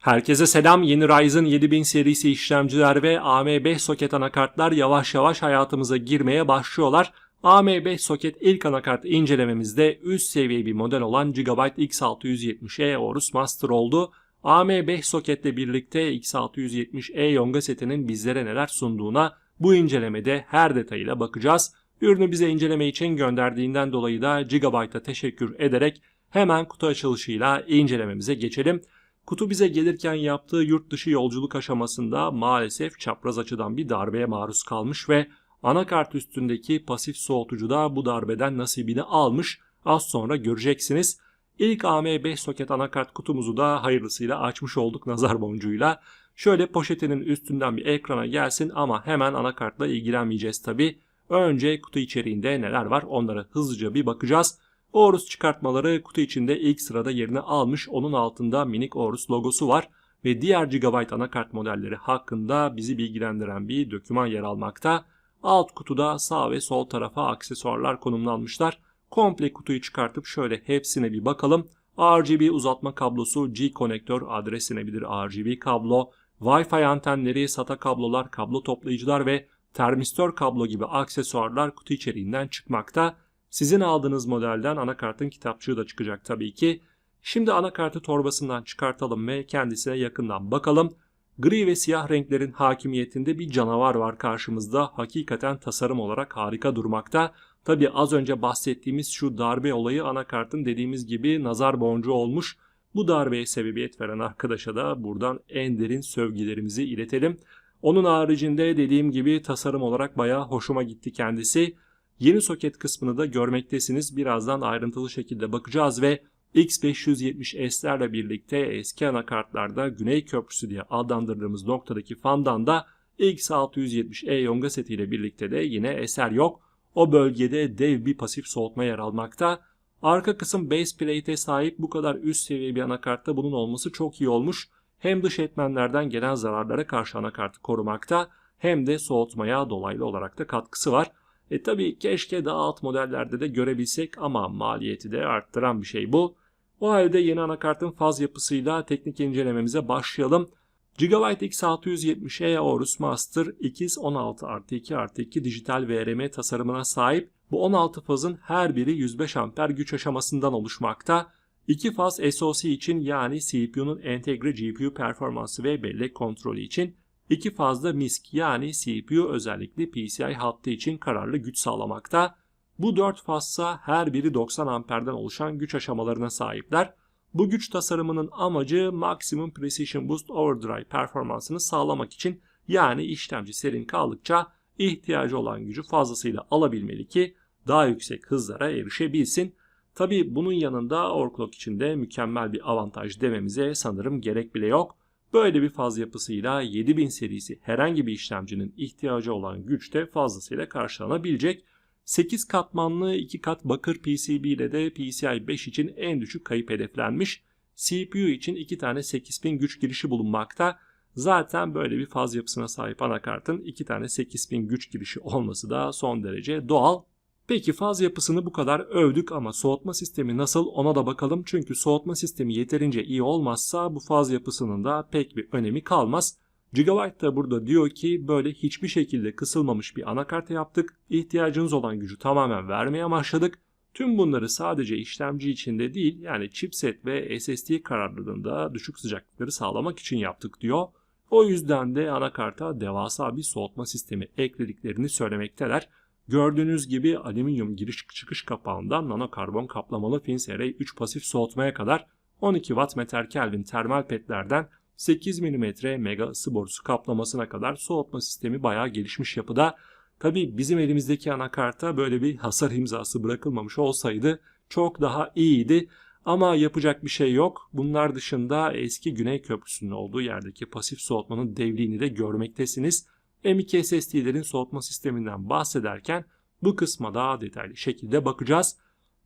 Herkese selam. Yeni Ryzen 7000 serisi işlemciler ve AM5 soket anakartlar yavaş yavaş hayatımıza girmeye başlıyorlar. AM5 soket ilk anakart incelememizde üst seviye bir model olan Gigabyte X670E Aorus Master oldu. AM5 soketle birlikte X670E Yonga setinin bizlere neler sunduğuna bu incelemede her detayıyla bakacağız. Ürünü bize inceleme için gönderdiğinden dolayı da Gigabyte'a teşekkür ederek hemen kutu açılışıyla incelememize geçelim. Kutu bize gelirken yaptığı yurt dışı yolculuk aşamasında maalesef çapraz açıdan bir darbeye maruz kalmış ve anakart üstündeki pasif soğutucu da bu darbeden nasibini almış. Az sonra göreceksiniz. İlk AM5 soket anakart kutumuzu da hayırlısıyla açmış olduk nazar boncuğuyla. Şöyle poşetinin üstünden bir ekrana gelsin ama hemen anakartla ilgilenmeyeceğiz tabi. Önce kutu içeriğinde neler var onlara hızlıca bir bakacağız. Aorus çıkartmaları kutu içinde ilk sırada yerini almış. Onun altında minik Aorus logosu var ve diğer Gigabyte anakart modelleri hakkında bizi bilgilendiren bir doküman yer almakta. Alt kutuda sağ ve sol tarafa aksesuarlar konumlanmışlar. Komple kutuyu çıkartıp şöyle hepsine bir bakalım. RGB uzatma kablosu, G konektör adresinebilir RGB kablo, Wi-Fi antenleri, SATA kablolar, kablo toplayıcılar ve termistör kablo gibi aksesuarlar kutu içeriğinden çıkmakta. Sizin aldığınız modelden anakartın kitapçığı da çıkacak tabii ki. Şimdi anakartı torbasından çıkartalım ve kendisine yakından bakalım. Gri ve siyah renklerin hakimiyetinde bir canavar var karşımızda. Hakikaten tasarım olarak harika durmakta. Tabi az önce bahsettiğimiz şu darbe olayı anakartın dediğimiz gibi nazar boncuğu olmuş. Bu darbeye sebebiyet veren arkadaşa da buradan en derin sövgilerimizi iletelim. Onun haricinde dediğim gibi tasarım olarak bayağı hoşuma gitti kendisi. Yeni soket kısmını da görmektesiniz. Birazdan ayrıntılı şekilde bakacağız ve X570S'lerle birlikte eski anakartlarda Güney Köprüsü diye adlandırdığımız noktadaki fandan da X670E Yonga setiyle birlikte de yine eser yok. O bölgede dev bir pasif soğutma yer almakta. Arka kısım base plate'e sahip bu kadar üst seviye bir anakartta bunun olması çok iyi olmuş. Hem dış etmenlerden gelen zararlara karşı anakartı korumakta hem de soğutmaya dolaylı olarak da katkısı var. E tabi keşke daha alt modellerde de görebilsek ama maliyeti de arttıran bir şey bu. O halde yeni anakartın faz yapısıyla teknik incelememize başlayalım. Gigabyte X670E Aorus Master ikiz 16 artı 2 artı 2 dijital VRM tasarımına sahip. Bu 16 fazın her biri 105 amper güç aşamasından oluşmakta. İki faz SoC için yani CPU'nun entegre GPU performansı ve bellek kontrolü için İki fazla MISC yani CPU özellikli PCI hattı için kararlı güç sağlamakta. Bu 4 fazsa her biri 90 amperden oluşan güç aşamalarına sahipler. Bu güç tasarımının amacı Maximum Precision Boost Overdrive performansını sağlamak için yani işlemci serin kaldıkça ihtiyacı olan gücü fazlasıyla alabilmeli ki daha yüksek hızlara erişebilsin. Tabi bunun yanında overclock için de mükemmel bir avantaj dememize sanırım gerek bile yok. Böyle bir faz yapısıyla 7000 serisi herhangi bir işlemcinin ihtiyacı olan güçte fazlasıyla karşılanabilecek. 8 katmanlı 2 kat bakır PCB ile de PCI 5 için en düşük kayıp hedeflenmiş. CPU için 2 tane 8000 güç girişi bulunmakta. Zaten böyle bir faz yapısına sahip anakartın 2 tane 8000 güç girişi olması da son derece doğal. Peki faz yapısını bu kadar övdük ama soğutma sistemi nasıl ona da bakalım. Çünkü soğutma sistemi yeterince iyi olmazsa bu faz yapısının da pek bir önemi kalmaz. Gigabyte da burada diyor ki böyle hiçbir şekilde kısılmamış bir anakart yaptık. İhtiyacınız olan gücü tamamen vermeye başladık. Tüm bunları sadece işlemci içinde değil yani chipset ve SSD kararlılığında düşük sıcaklıkları sağlamak için yaptık diyor. O yüzden de anakarta devasa bir soğutma sistemi eklediklerini söylemekteler. Gördüğünüz gibi alüminyum giriş çıkış kapağından nanokarbon kaplamalı FinSR 3 pasif soğutmaya kadar 12 Watt meter Kelvin termal petlerden 8 mm mega ısı borusu kaplamasına kadar soğutma sistemi bayağı gelişmiş yapıda. Tabi bizim elimizdeki anakarta böyle bir hasar imzası bırakılmamış olsaydı çok daha iyiydi. Ama yapacak bir şey yok. Bunlar dışında eski Güney Köprüsü'nün olduğu yerdeki pasif soğutmanın devliğini de görmektesiniz. M.2 SSD'lerin soğutma sisteminden bahsederken bu kısma daha detaylı şekilde bakacağız.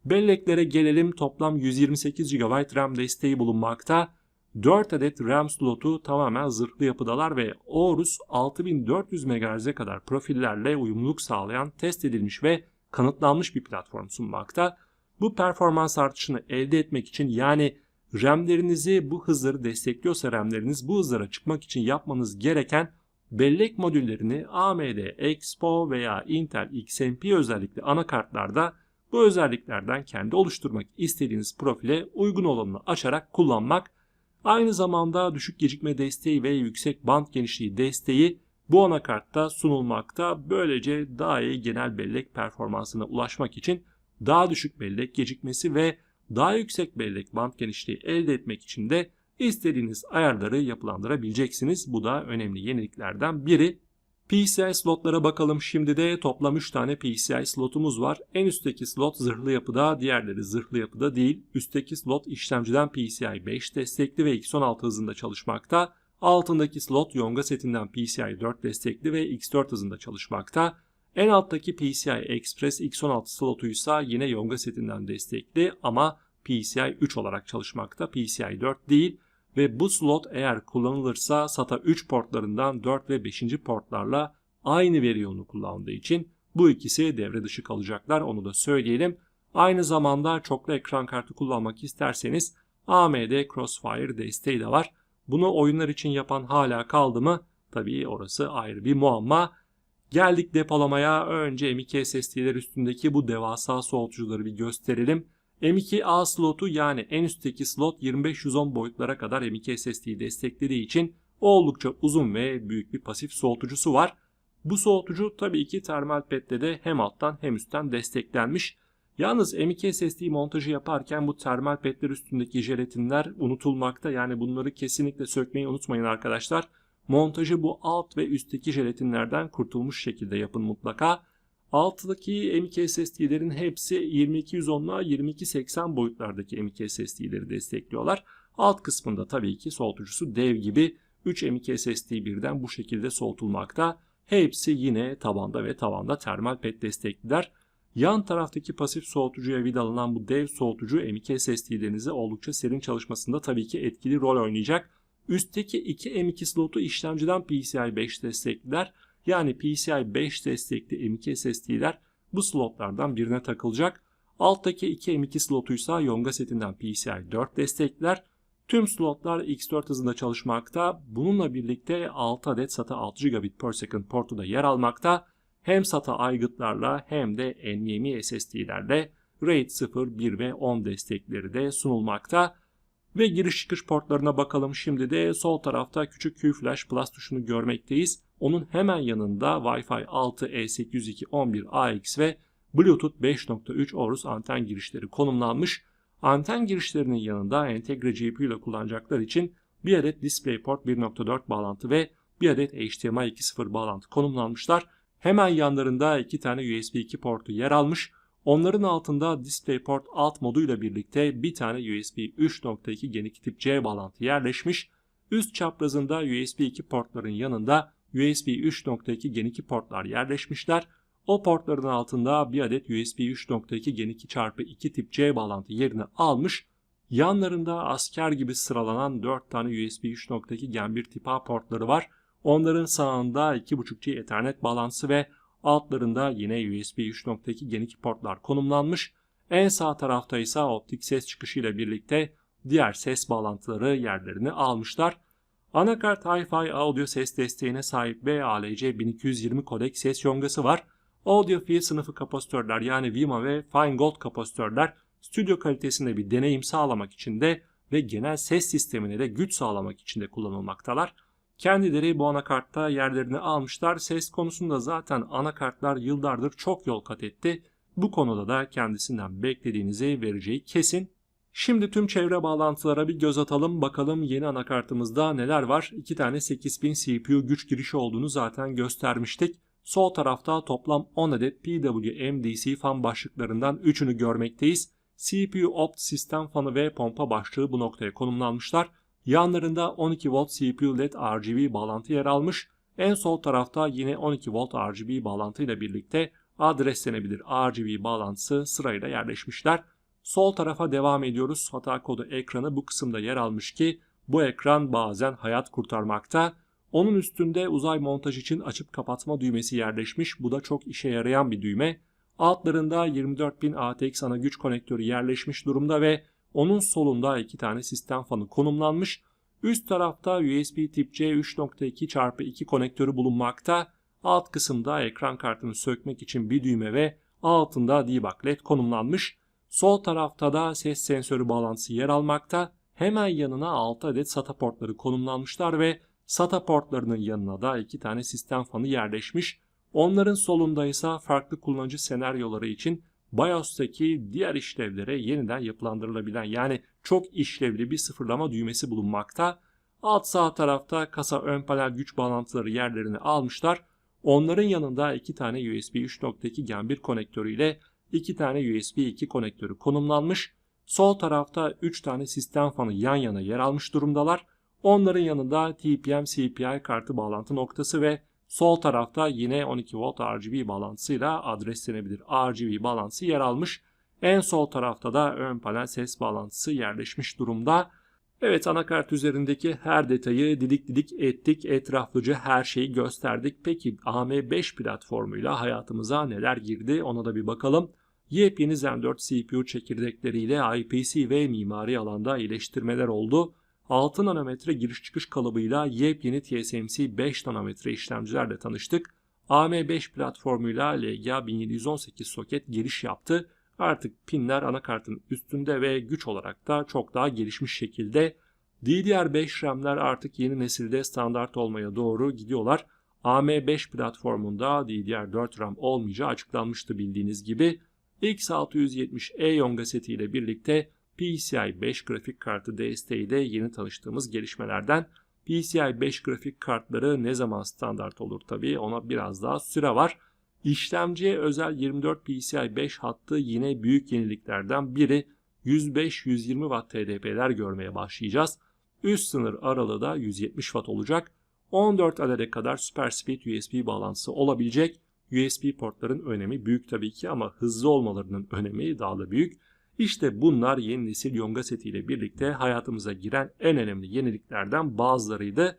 Belleklere gelelim toplam 128 GB RAM desteği bulunmakta. 4 adet RAM slotu tamamen zırhlı yapıdalar ve Aorus 6400 MHz'e kadar profillerle uyumluluk sağlayan test edilmiş ve kanıtlanmış bir platform sunmakta. Bu performans artışını elde etmek için yani RAM'lerinizi bu hızları destekliyorsa RAM'leriniz bu hızlara çıkmak için yapmanız gereken bellek modüllerini AMD Expo veya Intel XMP özellikle anakartlarda bu özelliklerden kendi oluşturmak istediğiniz profile uygun olanını açarak kullanmak. Aynı zamanda düşük gecikme desteği ve yüksek band genişliği desteği bu anakartta sunulmakta. Böylece daha iyi genel bellek performansına ulaşmak için daha düşük bellek gecikmesi ve daha yüksek bellek band genişliği elde etmek için de istediğiniz ayarları yapılandırabileceksiniz. Bu da önemli yeniliklerden biri. PCI slotlara bakalım. Şimdi de toplam 3 tane PCI slotumuz var. En üstteki slot zırhlı yapıda, diğerleri zırhlı yapıda değil. Üstteki slot işlemciden PCI 5 destekli ve X16 hızında çalışmakta. Altındaki slot Yonga setinden PCI 4 destekli ve X4 hızında çalışmakta. En alttaki PCI Express X16 slotu ise yine Yonga setinden destekli ama PCI 3 olarak çalışmakta. PCI 4 değil ve bu slot eğer kullanılırsa SATA 3 portlarından 4 ve 5. portlarla aynı veri yoğunluğu kullandığı için bu ikisi devre dışı kalacaklar onu da söyleyelim. Aynı zamanda çoklu ekran kartı kullanmak isterseniz AMD Crossfire desteği de var. Bunu oyunlar için yapan hala kaldı mı? Tabii orası ayrı bir muamma. Geldik depolamaya. Önce M.2 SSD'ler üstündeki bu devasa soğutucuları bir gösterelim. M.2A slotu yani en üstteki slot 2510 boyutlara kadar M.2 SSD'yi desteklediği için oldukça uzun ve büyük bir pasif soğutucusu var. Bu soğutucu tabii ki termal pedle de hem alttan hem üstten desteklenmiş. Yalnız M.2 SSD montajı yaparken bu termal pedler üstündeki jelatinler unutulmakta. Yani bunları kesinlikle sökmeyi unutmayın arkadaşlar. Montajı bu alt ve üstteki jelatinlerden kurtulmuş şekilde yapın mutlaka. Alttaki M.2 SSD'lerin hepsi 2210 ile 2280 boyutlardaki M.2 SSD'leri destekliyorlar. Alt kısmında tabii ki soğutucusu dev gibi 3 M.2 SSD birden bu şekilde soğutulmakta. Hepsi yine tabanda ve tavanda termal pet destekliler. Yan taraftaki pasif soğutucuya vidalanan bu dev soğutucu M.2 SSD'lerinize oldukça serin çalışmasında tabii ki etkili rol oynayacak. Üstteki iki M.2 slotu işlemciden PCI 5 destekliler. Yani PCI 5 destekli M.2 SSD'ler bu slotlardan birine takılacak. Alttaki iki M.2 slotuysa Yonga setinden PCI 4 destekler. Tüm slotlar X4 hızında çalışmakta. Bununla birlikte 6 adet SATA 6 gigabit per second portu da yer almakta. Hem SATA aygıtlarla hem de NVMe SSD'lerle RAID 0, 1 ve 10 destekleri de sunulmakta. Ve giriş çıkış portlarına bakalım. Şimdi de sol tarafta küçük Q Flash Plus tuşunu görmekteyiz. Onun hemen yanında Wi-Fi 6, E802.11 AX ve Bluetooth 5.3 Aorus anten girişleri konumlanmış. Anten girişlerinin yanında entegre GPU ile kullanacaklar için bir adet DisplayPort 1.4 bağlantı ve bir adet HDMI 2.0 bağlantı konumlanmışlar. Hemen yanlarında iki tane USB 2 portu yer almış. Onların altında DisplayPort alt moduyla birlikte bir tane USB 3.2 Gen 2 tip C bağlantı yerleşmiş. Üst çaprazında USB 2 portların yanında USB 3.2 Gen 2 portlar yerleşmişler. O portların altında bir adet USB 3.2 Gen 2 çarpı 2 tip C bağlantı yerini almış. Yanlarında asker gibi sıralanan 4 tane USB 3.2 Gen 1 tip A portları var. Onların sağında 2.5G Ethernet bağlantısı ve altlarında yine USB 3.2 Gen 2 portlar konumlanmış. En sağ tarafta ise optik ses çıkışı ile birlikte diğer ses bağlantıları yerlerini almışlar. Anakart Hi-Fi audio ses desteğine sahip BALC 1220 kodek ses yongası var. Audiophile sınıfı kapasitörler yani Vima ve Fine Gold kapasitörler stüdyo kalitesinde bir deneyim sağlamak için de ve genel ses sistemine de güç sağlamak için de kullanılmaktalar. Kendileri bu anakartta yerlerini almışlar. Ses konusunda zaten anakartlar yıllardır çok yol kat etti. Bu konuda da kendisinden beklediğinizi vereceği kesin. Şimdi tüm çevre bağlantılara bir göz atalım. Bakalım yeni anakartımızda neler var. İki tane 8000 CPU güç girişi olduğunu zaten göstermiştik. Sol tarafta toplam 10 adet PWM-DC fan başlıklarından 3'ünü görmekteyiz. CPU opt sistem fanı ve pompa başlığı bu noktaya konumlanmışlar. Yanlarında 12 volt CPU LED RGB bağlantı yer almış. En sol tarafta yine 12 volt RGB bağlantıyla birlikte adreslenebilir RGB bağlantısı sırayla yerleşmişler. Sol tarafa devam ediyoruz. Hata kodu ekranı bu kısımda yer almış ki bu ekran bazen hayat kurtarmakta. Onun üstünde uzay montaj için açıp kapatma düğmesi yerleşmiş. Bu da çok işe yarayan bir düğme. Altlarında 24000 ATX ana güç konektörü yerleşmiş durumda ve Onun solunda iki tane sistem fanı konumlanmış. Üst tarafta USB tip C 3.2x2 konektörü bulunmakta. Alt kısımda ekran kartını sökmek için bir düğme ve altında debug led konumlanmış. Sol tarafta da ses sensörü bağlantısı yer almakta. Hemen yanına 6 adet SATA portları konumlanmışlar ve SATA portlarının yanına da iki tane sistem fanı yerleşmiş. Onların solunda ise farklı kullanıcı senaryoları için BIOS'taki diğer işlevlere yeniden yapılandırılabilen yani çok işlevli bir sıfırlama düğmesi bulunmakta. Alt sağ tarafta kasa ön panel güç bağlantıları yerlerini almışlar. Onların yanında iki tane USB 3.2 Gen 1 konektörü ile iki tane USB 2 konektörü konumlanmış. Sol tarafta 3 tane sistem fanı yan yana yer almış durumdalar. Onların yanında TPM CPI kartı bağlantı noktası ve sol tarafta yine 12 volt RGB bağlantısıyla adreslenebilir RGB bağlantısı yer almış. En sol tarafta da ön panel ses bağlantısı yerleşmiş durumda. Evet anakart üzerindeki her detayı didik didik ettik. Etraflıca her şeyi gösterdik. Peki AM5 platformuyla hayatımıza neler girdi ona da bir bakalım. Yepyeni Zen 4 CPU çekirdekleriyle IPC ve mimari alanda iyileştirmeler oldu. 6 nanometre giriş çıkış kalıbıyla yepyeni TSMC 5 nanometre işlemcilerle tanıştık. AM5 platformuyla LGA 1718 soket giriş yaptı. Artık pinler anakartın üstünde ve güç olarak da çok daha gelişmiş şekilde. DDR5 RAM'ler artık yeni nesilde standart olmaya doğru gidiyorlar. AM5 platformunda DDR4 RAM olmayacağı açıklanmıştı bildiğiniz gibi. X670E Yonga seti ile birlikte PCI 5 grafik kartı desteği de yeni tanıştığımız gelişmelerden. PCI 5 grafik kartları ne zaman standart olur tabii ona biraz daha süre var. İşlemciye özel 24 PCI 5 hattı yine büyük yeniliklerden biri 105-120 Watt TDP'ler görmeye başlayacağız. Üst sınır aralığı da 170 Watt olacak. 14 adede kadar Super Speed USB bağlantısı olabilecek. USB portların önemi büyük tabii ki ama hızlı olmalarının önemi daha da büyük. İşte bunlar yeni nesil Yonga seti ile birlikte hayatımıza giren en önemli yeniliklerden bazılarıydı.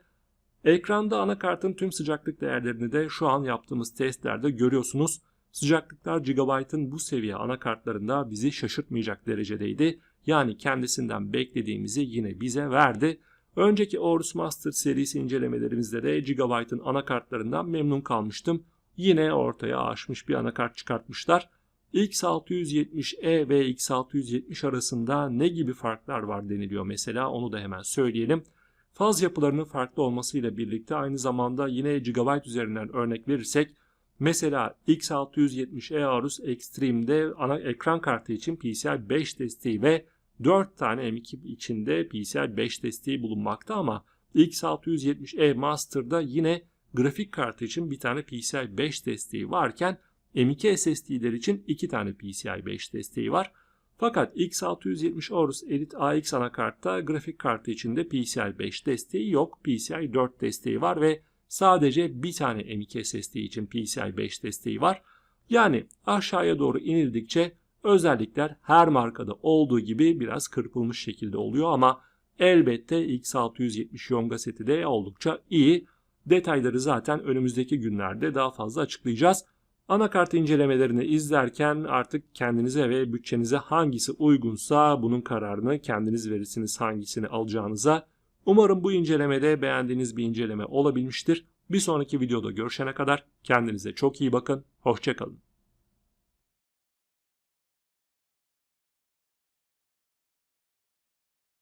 Ekranda anakartın tüm sıcaklık değerlerini de şu an yaptığımız testlerde görüyorsunuz. Sıcaklıklar Gigabyte'ın bu seviye anakartlarında bizi şaşırtmayacak derecedeydi. Yani kendisinden beklediğimizi yine bize verdi. Önceki Aorus Master serisi incelemelerimizde de Gigabyte'ın anakartlarından memnun kalmıştım. Yine ortaya aşmış bir anakart çıkartmışlar. X670E ve X670 arasında ne gibi farklar var deniliyor mesela onu da hemen söyleyelim. Faz yapılarının farklı olmasıyla birlikte aynı zamanda yine GB üzerinden örnek verirsek mesela X670E Aorus Extreme'de ana ekran kartı için PCI 5 desteği ve 4 tane M2 içinde PCI 5 desteği bulunmakta ama X670E Master'da yine grafik kartı için bir tane PCI 5 desteği varken M2 SSD'ler için 2 tane PCI 5 desteği var. Fakat X670 Aorus Elite AX anakartta grafik kartı içinde PCI 5 desteği yok. PCI 4 desteği var ve sadece bir tane M2 SSD için PCI 5 desteği var. Yani aşağıya doğru inildikçe özellikler her markada olduğu gibi biraz kırpılmış şekilde oluyor ama elbette X670 Yonga seti de oldukça iyi. Detayları zaten önümüzdeki günlerde daha fazla açıklayacağız. Anakart incelemelerini izlerken artık kendinize ve bütçenize hangisi uygunsa bunun kararını kendiniz verirsiniz hangisini alacağınıza. Umarım bu incelemede beğendiğiniz bir inceleme olabilmiştir. Bir sonraki videoda görüşene kadar kendinize çok iyi bakın. Hoşçakalın.